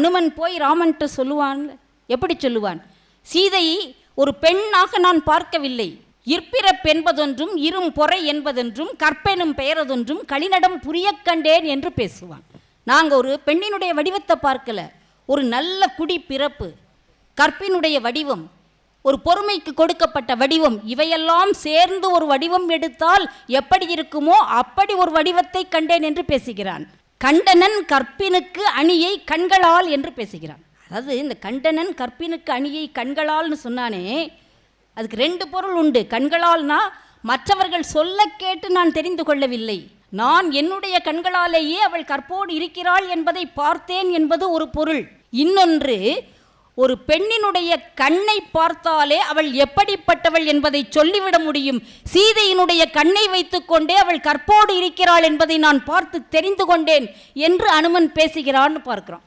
அனுமன் போய் ராமன்ட்டு சொல்லுவான். எப்படி சொல்லுவான்? சீதையை ஒரு பெண்ணாக நான் பார்க்கவில்லை. இற்பிறப் என்பதொன்றும் இரும் பொறை என்பதென்றும் கற்பெனும் பெயரதொன்றும் களிநடம் புரிய கண்டேன் என்று பேசுவான். நாங்கள் ஒரு பெண்ணினுடைய வடிவத்தை பார்க்கல. ஒரு நல்ல குடி பிறப்பு. கற்பினுடைய வடிவம். ஒரு பொறுமைக்கு கொடுக்கப்பட்ட வடிவம். இவையெல்லாம் சேர்ந்து ஒரு வடிவம் எடுத்தால் எப்படி இருக்குமோ அப்படி ஒரு வடிவத்தை கண்டேன் என்று பேசுகிறான். கண்டனன் கற்பினுக்கு அணியை கண்களால் என்று பேசுகிறான். அதாவது இந்த கண்டனன் கற்பினுக்கு அணியை கண்களால்னு சொன்னானே அதுக்கு ரெண்டு பொருள் உண்டு. கண்களால்னா மற்றவர்கள் சொல்ல கேட்டு நான் தெரிந்து கொள்ளவில்லை. நான் என்னுடைய கண்களாலேயே அவள் கற்போடு இருக்கிறாள் என்பதை பார்த்தேன் என்பது ஒரு பொருள். இன்னொன்று ஒரு பெண்ணினுடைய கண்ணை பார்த்தாலே அவள் எப்படிப்பட்டவள் என்பதை சொல்லிவிட முடியும். சீதையினுடைய கண்ணை வைத்துக்கொண்டே அவள் கற்போடு இருக்கிறாள் என்பதை நான் பார்த்து தெரிந்து கொண்டேன் என்று அனுமன் பேசுகிறான்னு பார்க்கிறோம்.